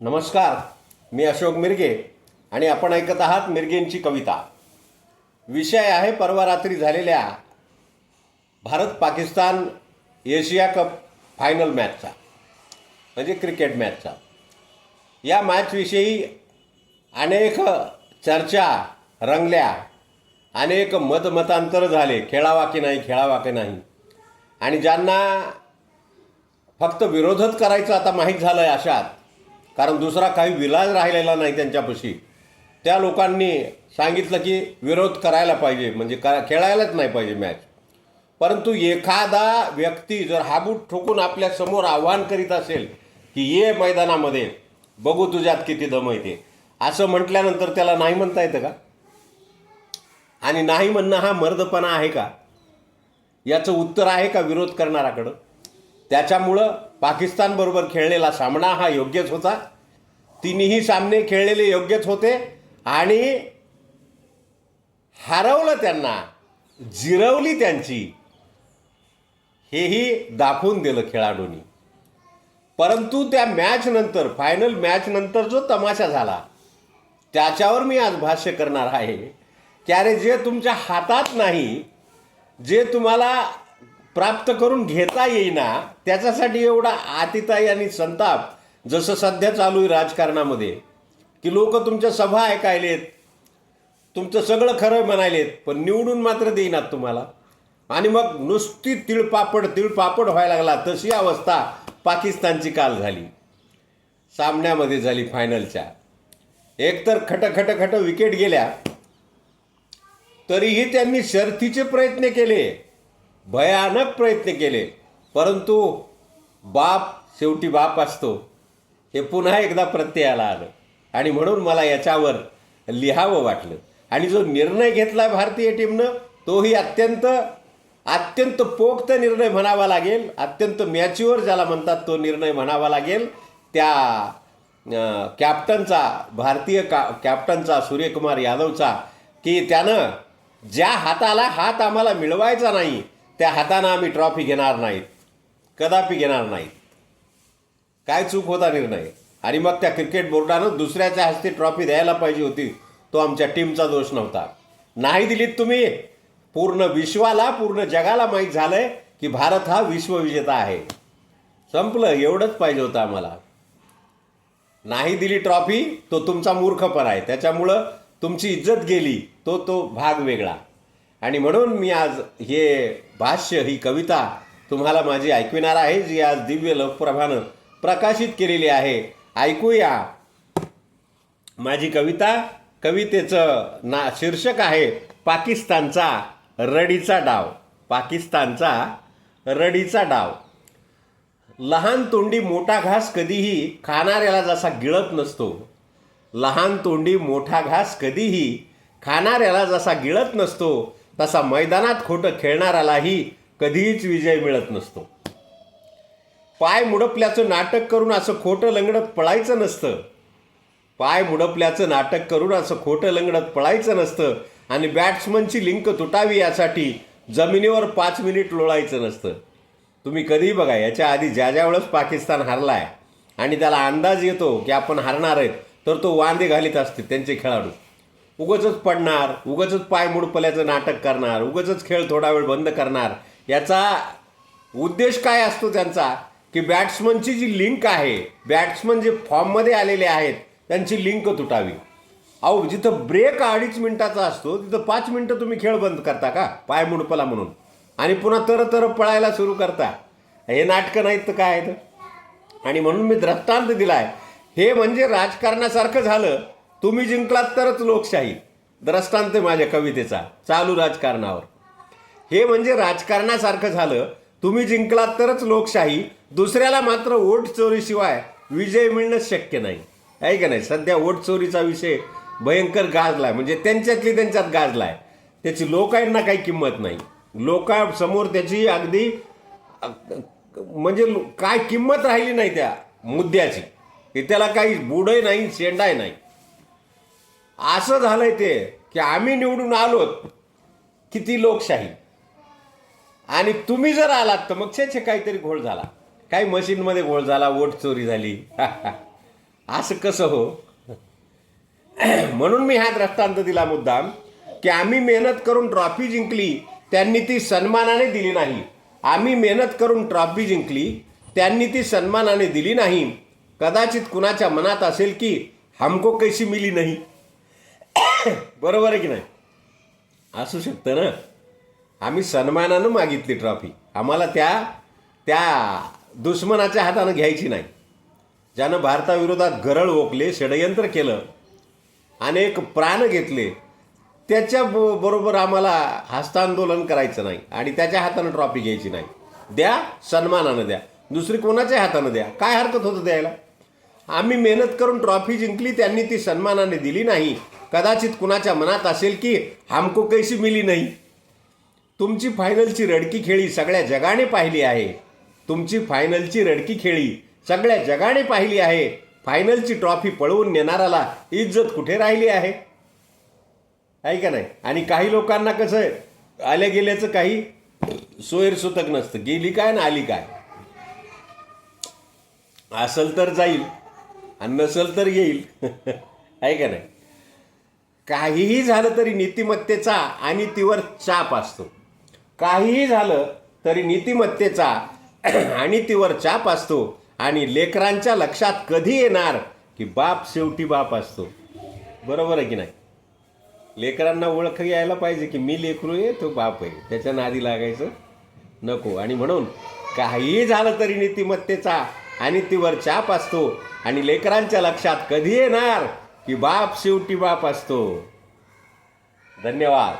नमस्कार मी अशोक मिरगे आणि आपण ऐकत आहात मिरगेंची कविता. विषय आहे परवा रात्री झालेल्या Bharat Pakistan Asia cup final मॅचचा म्हणजे क्रिकेट मॅचचा. या मॅचविषयी अनेक चर्चा रंगल्या अनेक मतमतांतर झाले खेळावा की नाही खेळावा की नाही. आणि ज्यांना फक्त विरोधच करायचं आता माहीत झालं आहे अशात कारण दुसरा काही विलाज राहिलेला नाही त्यांच्यापाशी. त्या लोकांनी सांगितलं की विरोध करायला पाहिजे म्हणजे का खेळायलाच नाही पाहिजे मॅच परंतु एखादा व्यक्ती जर हाबूट ठोकून आपल्यासमोर आव्हान करीत असेल की ये मैदानामध्ये बघू तुझ्यात किती दम येते असं म्हटल्यानंतर त्याला नाही म्हणता येतं का? आणि नाही म्हणणं हा मर्दपणा आहे का? याचं उत्तर आहे का विरोध करणाराकडं त्याच्यामुळं पाकिस्तानबरोबर खेळलेला सामना हा योग्यच होता. तिन्ही सामने खेळलेले योग्यच होते आणि हरवलं त्यांना जिरवली त्यांची हेही दाखवून दिलं खेळाडूंनी. परंतु त्या मॅचनंतर फायनल मॅचनंतर जो तमाशा झाला त्याच्यावर मी आज भाष्य करणार आहे की अरे जे तुमच्या हातात नाही जे तुम्हाला प्राप्त करून घेता येईना त्याच्यासाठी एवढा आतिताई आणि संताप जसं सध्या चालू आहे राजकारणामध्ये की लोक तुमच्या सभा ऐकायलेत तुमचं सगळं खरं म्हणायलेत पण निवडून मात्र देईनात तुम्हाला. आणि मग नुसती तिळपापड तिळपापड व्हायला लागला तशी अवस्था पाकिस्तानची काल झाली. सामन्यामध्ये झाली फायनलच्या. एकतर खटखट खट विकेट गेल्या तरीही त्यांनी शर्थीचे प्रयत्न केले. भयानक प्रयत्न केले. परंतु बाप शेवटी बाप असतो. हे पुन्हा एकदा प्रत्ययाला आलं. आणि म्हणून मला याच्यावर लिहावं वाटलं. आणि जो निर्णय घेतला भारतीय टीमनं तोही अत्यंत अत्यंत पोक्त निर्णय म्हणावा लागेल. अत्यंत मॅच्युअर ज्याला म्हणतात तो निर्णय म्हणावा लागेल. त्या कॅप्टनचा भारतीय का कॅप्टनचा सूर्यकुमार यादवचा की त्यानं ज्या हाताला हात आम्हाला मिळवायचा नाही त्या हातानं आम्ही ट्रॉफी घेणार नाहीत. कदापि घेणार नाहीत. काय चूक होता निर्णय? आणि मग त्या क्रिकेट बोर्डानं दुसऱ्याच्या हस्ते ट्रॉफी द्यायला पाहिजे होती तो आमच्या टीमचा दोष नव्हता. नाही दिलीत तुम्ही? पूर्ण विश्वाला पूर्ण जगाला माहीत झालंय की भारत हा विश्वविजेता आहे. संपलं एवढंच पाहिजे होतं आम्हाला. नाही दिली ट्रॉफी तो तुमचा मूर्खपणा आहे. त्याच्यामुळं तुमची इज्जत गेली तो तो भाग वेगळा. आणि म्हणून मी आज हे भाष्य ही कविता तुम्हाला माझी ऐकविणार आहे जी आज दिव्य लोकप्रभानं प्रकाशित केलेली आहे. ऐकूया. माझी कविता कवितेचं ना शीर्षक आहे पाकिस्तानचा रडीचा डाव. पाकिस्तानचा रडीचा डाव. लहान तोंडी मोठा घास कधीही खाणाऱ्याला जसा गिळत नसतो. लहान तोंडी मोठा घास कधीही खाणाऱ्याला जसा गिळत नसतो. तसा मैदानात खोटं खेळणाऱ्यालाही कधीच विजय मिळत नसतो. पाय मुडपल्याचं नाटक करून असं खोटं लंगडत पळायचं नसतं. पाय मुडपल्याचं नाटक करून असं खोटं लंगडत पळायचं नसतं आणि बॅट्समनची लिंक तुटावी यासाठी जमिनीवर पाच मिनिट लोळायचं नसतं. तुम्ही कधीही बघा याच्या आधी ज्या ज्या वेळेस पाकिस्तान हरलाय आणि त्याला अंदाज येतो की आपण हरणार आहेत तर तो वांदे घालीत असते त्यांचे खेळाडू. उगचच पडणार उगचच पाय मुडपल्याचं नाटक करणार उगचच खेळ थोडा वेळ बंद करणार. याचा उद्देश काय असतो त्यांचा? की बॅट्समनची जी लिंक आहे बॅट्समन जे फॉर्ममध्ये आलेले आहेत त्यांची लिंक तुटावी. अहो जिथं ब्रेक अडीच मिनिटाचा असतो तिथं पाच मिनटं तुम्ही खेळ बंद करता का? पाय मुडपला म्हणून. आणि पुन्हा तर तर पळायला सुरू करता. हे नाटकं नाहीत तर काय आहेत आणि म्हणून मी दृष्टांत आहे हे म्हणजे राजकारणासारखं झालं तुम्ही जिंकलात तरच लोकशाही. दृष्टांत माझ्या कवितेचा. चालू राजकारणावर. हे म्हणजे राजकारणासारखं झालं. तुम्ही जिंकलात तरच लोकशाही. दुसऱ्याला मात्र वोट चोरीशिवाय विजय मिळणं शक्य नाही. आहे का नाही? सध्या वोट चोरीचा विषय भयंकर गाजलाय. म्हणजे त्यांच्यातली त्यांच्यात गाजलाय. त्याची लोकांना काही किंमत नाही. लोकांसमोर त्याची अगदी म्हणजे काय किंमत राहिली नाही त्या मुद्द्याची. की त्याला काही बुडही नाही शेंडाय नाही. असं झालंय ते की आम्ही निवडून आलोत किती लोकशाही. आणि तुम्ही जर आलात तर मग छे काहीतरी घोळ झाला. काही मशीनमध्ये घोळ झाला वोट चोरी झाली. असं कसं हो? म्हणून मी हा दृष्टांत दिला मुद्दाम की आम्ही मेहनत करून ट्रॉफी जिंकली त्यांनी ती सन्मानाने दिली नाही. आम्ही मेहनत करून ट्रॉफी जिंकली त्यांनी ती सन्मानाने दिली नाही. कदाचित कुणाच्या मनात असेल की हमको कैसी मिली नाही. बरोबर आहे की नाही? असू शकतं ना. आम्ही सन्मानानं मागितली ट्रॉफी. आम्हाला त्या त्या दुश्मनाच्या हातानं घ्यायची नाही. ज्यानं भारताविरोधात गरळ ओकले षडयंत्र केलं अनेक प्राण घेतले त्याच्या बरोबर आम्हाला हस्तांदोलन करायचं नाही आणि त्याच्या हातानं ट्रॉफी घ्यायची नाही. द्या सन्मानानं द्या. दुसरी कोणाच्या हातानं द्या? काय हरकत होतं द्यायला आम्ही मेहनत करून ट्रॉफी जिंकली त्यांनी ती सन्मानाने दिली नाही. कदाचित कुणाच्या मनात असेल की हमको कैसी मिली नाही? तुमची फायनलची रडकी खेळी सगळ्या जगाने पाहिली आहे. तुमची फायनलची रडकी खेळी सगळ्या जगाने पाहिली आहे. फायनलची ट्रॉफी पळवून नेणाराला इज्जत कुठे राहिली आहे? आहे का नाही? आणि काही लोकांना कसं आहे, आल्या गेल्याचं काही सोयरसुतक नसतं. गेली काय ना आली काय? असल तर जाईल. आणि नसल तर येईल. आहे का नाही? काहीही झालं तरी नीतिमत्तेचा आणि तीवर चाप असतो. काहीही झालं तरी नीतिमत्तेचा आणि तीवर चाप असतो आणि लेकरांच्या लक्षात कधी येणार की बाप शेवटी बाप असतो. बरोबर आहे की नाही? लेकरांना ओळख यायला पाहिजे की मी लेकरू आहे तो बाप आहे. त्याच्या नादी लागायचं नको. आणि म्हणून काहीही झालं तरी नीतिमत्तेचा आणि तीवर चाप असतो. आणि लेकरांच्या लक्षात कधी येणार की बाप शेवटी बाप असतो? धन्यवाद.